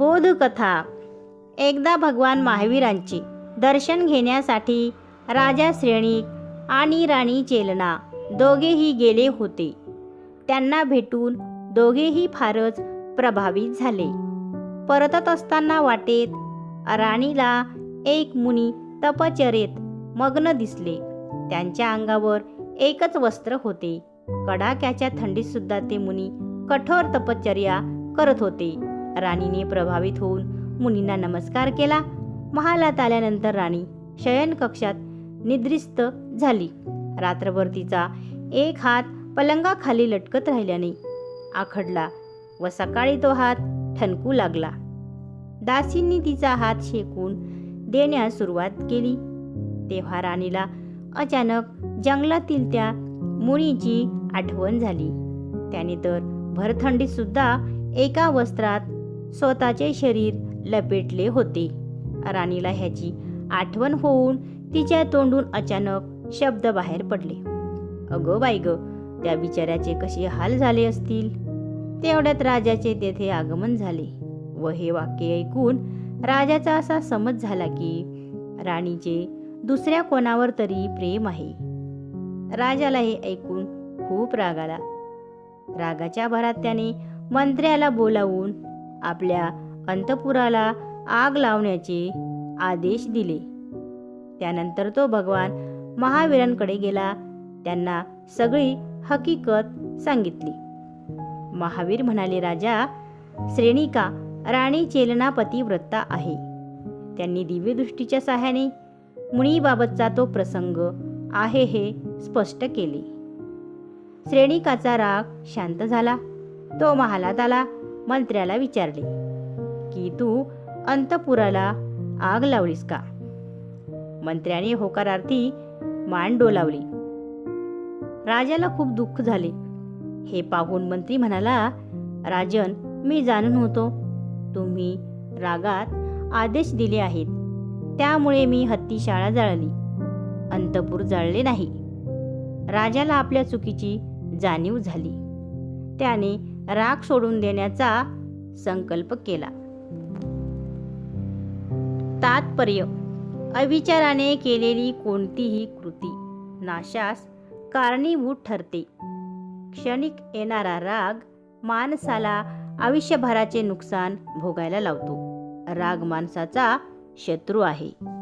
बोधकथा. एकदा भगवान महावीरांचे दर्शन घेण्यासाठी राजा श्रेणी आणि राणी चेलना दोघेही गेले होते. त्यांना भेटून दोघेही फारच प्रभावित झाले. परतत असताना वाटेत राणीला एक मुनी तपचरेत मग्न दिसले. त्यांच्या अंगावर एकच वस्त्र होते. कडाक्याच्या थंडीतसुद्धा ते मुनी कठोर तपश्चर्या करत होते. राणीने प्रभावित होऊन मुनींना नमस्कार केला. महालात आल्यानंतर राणी शयन कक्षात निद्रिस्त झाली. रात्रभर तिचा एक हात पलंगाखाली लटकत राहिल्याने आखडला व सकाळी तो हात ठणकू लागला. दासींनी तिचा हात शेकून देण्यास सुरुवात केली. तेव्हा राणीला अचानक जंगलातील त्या मुनीची आठवण झाली. त्याने तर भरथंडीत सुद्धा एका वस्त्रात स्वतःचे शरीर लपेटले होते. राणीला ह्याची आठवण होऊन तिच्या तोंडून अचानक शब्द बाहेर पडले. अगो बाई ग त्या बिचाऱ्याचे कसे हाल झाले असतील? तेवढ्यात राजाचे तेथे आगमन झाले व हे वाक्य ऐकून राजाचा असा समज झाला की राणीचे दुसऱ्या कोणावर तरी प्रेम आहे. राजाला हे ऐकून खूप राग आला. रागाच्या भरात त्याने मंत्र्याला बोलावून आपल्या अंतपुराला आग लावण्याचे आदेश दिले. त्यानंतर तो भगवान महावीरांकडे गेला. त्यांना सगळी हकीकत सांगितली. महावीर म्हणाले राजा श्रेणिका राणी चेलनापती व्रता आहे. त्यांनी दिव्यदृष्टीच्या सहाय्याने मुनीबाबतचा तो प्रसंग आहे हे स्पष्ट केले. श्रेणिकाचा राग शांत झाला. तो महालात आला. मंत्र्याला विचारले की तू अंतपुराला आग लावलीस का? मंत्र्याने होकारार्थी मान डोलावली. राजाला खूप दुःख झाले. हे पाहून मंत्री म्हणाला राजन मी जाणून होतो. तुम्ही रागात आदेश दिले आहेत. त्यामुळे मी हत्ती शाळा जाळली. अंतपूर जाळले नाही. राजाला आपल्या चुकीची जाणीव झाली. त्याने राग सोडून देण्याचा संकल्प केला. तात्पर्य अविचाराने केलेली कोणतीही कृती नाशास कारणीभूत ठरते. क्षणिक येणारा राग माणसाला आयुष्यभराचे नुकसान भोगायला लावतो. राग माणसाचा शत्रू आहे.